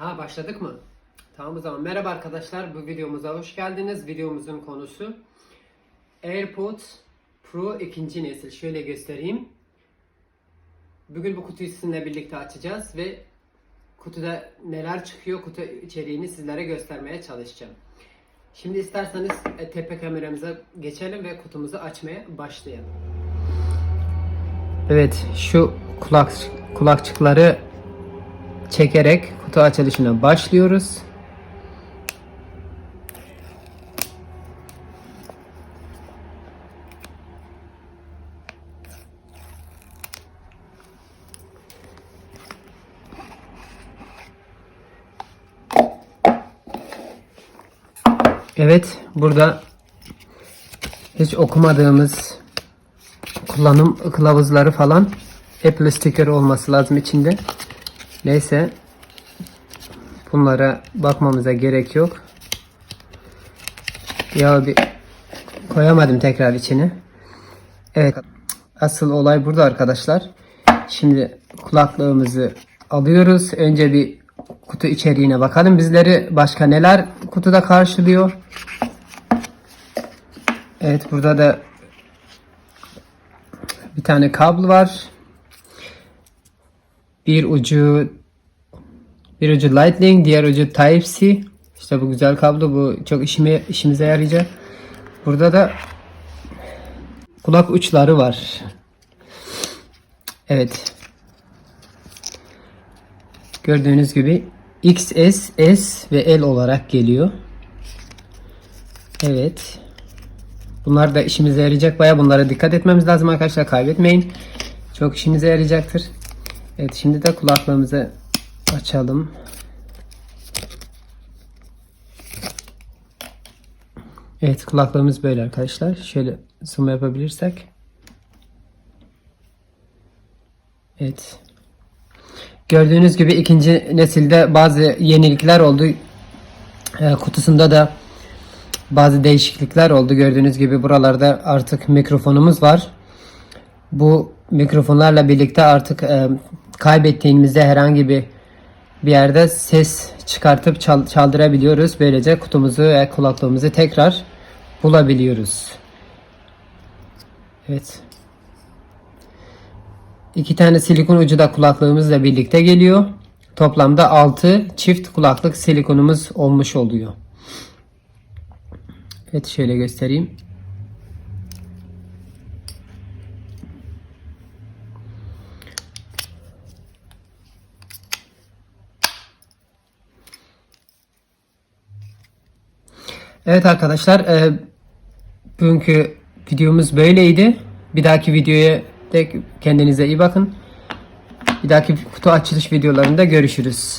Ha başladık mı? Tamam o zaman. Merhaba arkadaşlar. Bu videomuza hoş geldiniz. Videomuzun konusu AirPods Pro ikinci nesil. Şöyle göstereyim. Bugün bu kutuyu sizinle birlikte açacağız ve kutuda neler çıkıyor, kutu içeriğini sizlere göstermeye çalışacağım. Şimdi isterseniz e, tepe kameramıza geçelim ve kutumuzu açmaya başlayalım. Evet, şu kulak kulakçıkları çekerek kutu açılışına başlıyoruz. Evet, burada hiç okumadığımız kullanım kılavuzları falan Apple sticker olması lazım içinde. Neyse bunlara bakmamıza gerek yok. Ya bir koyamadım tekrar içine. Evet asıl olay burada arkadaşlar. Şimdi kulaklığımızı alıyoruz. Önce bir kutu içeriğine bakalım. Bizleri başka neler kutuda karşılıyor. Evet burada da bir tane kablo var. Bir ucu bir ucu Lightning, diğer ucu Type-C. İşte bu güzel kablo. Bu çok işime işimize yarayacak. Burada da kulak uçları var. Evet. Gördüğünüz gibi XS, S ve L olarak geliyor. Evet. Bunlar da işimize yarayacak. Baya bunlara dikkat etmemiz lazım arkadaşlar. Kaybetmeyin. Çok işimize yarayacaktır. Evet şimdi de kulaklığımızı açalım. Evet kulaklığımız böyle arkadaşlar. Şöyle zoom yapabilirsek. Evet. Gördüğünüz gibi ikinci nesilde bazı yenilikler oldu. Ee, kutusunda da bazı değişiklikler oldu. Gördüğünüz gibi buralarda artık mikrofonumuz var. Bu mikrofonlarla birlikte artık e, kaybettiğimizde herhangi bir bir yerde ses çıkartıp çal- çaldırabiliyoruz. Böylece kutumuzu ve kulaklığımızı tekrar bulabiliyoruz. Evet. İki tane silikon ucu da kulaklığımızla birlikte geliyor. Toplamda 6 çift kulaklık silikonumuz olmuş oluyor. Evet şöyle göstereyim. Evet arkadaşlar e, bugünkü videomuz böyleydi. Bir dahaki videoya de kendinize iyi bakın. Bir dahaki kutu açılış videolarında görüşürüz.